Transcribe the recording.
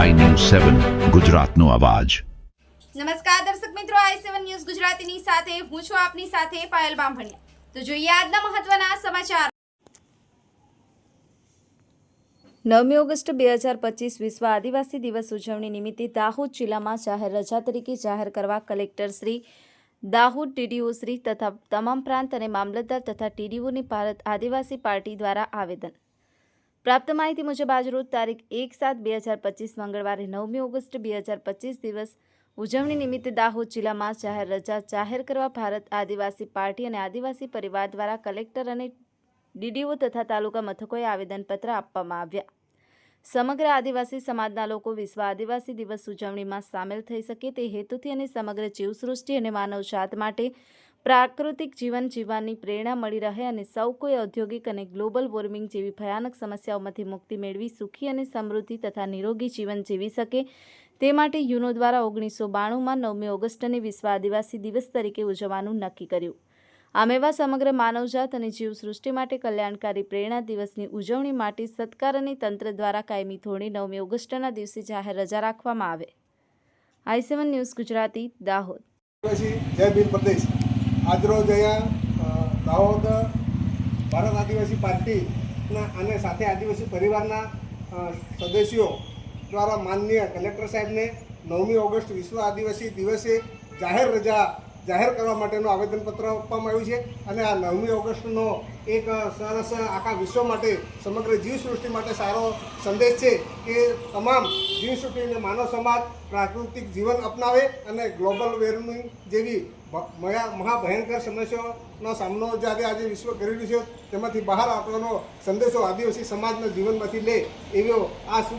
સેવન ગુજરાતનો અવાજ. નમસ્કાર દર્શક મિત્રો આઈ સેવન ન્યૂઝ ગુજરાતીની સાથે હું છું આપની સાથે પાયલ બામભણિયા. તો જોઈએ આજના મહત્વના સમાચાર. નવમી ઓગસ્ટ બે હજાર પચીસ વિશ્વ આદિવાસી દિવસ ઉજવણી નિમિત્તે દાહોદ જિલ્લામાં જાહેર રજા તરીકે જાહેર કરવા કલેક્ટર શ્રી દાહોદ ટીડીઓ શ્રી તથા તમામ પ્રાંત અને મામલતદાર તથા ટીડીઓની ભારત આદિવાસી પાર્ટી દ્વારા આવેદન. પ્રાપ્ત માહિતી મુજબ આજરોજ તારીખ એક સાત બે હજાર પચીસ મંગળવારે નવમી ઓગસ્ટ બે હજાર પચીસ દિવસ ઉજવણી નિમિત્તે દાહોદ જિલ્લામાં જાહેર રજા જાહેર કરવા ભારત આદિવાસી પાર્ટી અને આદિવાસી પરિવાર દ્વારા કલેક્ટર અને ડીડીઓ તથા તાલુકા મથકોએ આવેદનપત્ર આપવામાં આવ્યા. સમગ્ર આદિવાસી સમાજના લોકો વિશ્વ આદિવાસી દિવસ ઉજવણીમાં સામેલ થઈ શકે તે હેતુથી અને સમગ્ર જીવસૃષ્ટિ અને માનવજાત માટે પ્રાકૃતિક જીવન જીવવાની પ્રેરણા મળી રહે અને સૌ કોઈ ઔદ્યોગિક અને ગ્લોબલ વોર્મિંગ જેવી ભયાનક સમસ્યાઓમાંથી મુક્તિ મેળવી સુખી અને સમૃદ્ધિ તથા નિરોગી જીવન જીવી શકે. તે માટે યુનો દ્વારા ઓગણીસો બાણુંમાં નવમી ઓગસ્ટને વિશ્વ આદિવાસી દિવસ તરીકે ઉજવવાનું નક્કી કર્યું. આમ એવા સમગ્ર માનવજાત અને જીવસૃષ્ટિ માટે કલ્યાણકારી પ્રેરણા દિવસની ઉજવણી માટે સત્કાર અને તંત્ર દ્વારા કાયમી ધોરણે નવમી ઓગસ્ટના દિવસે જાહેર રજા રાખવામાં આવે. I seven news Gujarati, Dahod. પ્રદેશ આજરોજ અહીંયા દાહોદ ભારત આદિવાસી પાર્ટીના અને સાથે આદિવાસી પરિવારના સદસ્યો દ્વારા માનનીય કલેક્ટર સાહેબને નવમી ઓગસ્ટ વિશ્વ આદિવાસી દિવસે જાહેર રજા જાહેર કરવા માટેનું આવેદનપત્ર આપવામાં આવ્યું છે અને આ નવમી ઓગસ્ટનો એક સરસ આખા વિશ્વ માટે સમગ્ર જીવસૃષ્ટિ માટે સારો સંદેશ છે કે તમામ જીવસૃષ્ટિ અને માનવ સમાજ પ્રાકૃતિક જીવન અપનાવે અને ગ્લોબલ વોર્મિંગ જેવી મહાભયંકર સમસ્યાઓનો સામનો જ્યારે આજે વિશ્વ કરી રહ્યું છે, તેમાંથી બહાર આવવાનો સંદેશો આદિવાસી સમાજના જીવનમાંથી લે એવો આ શુભ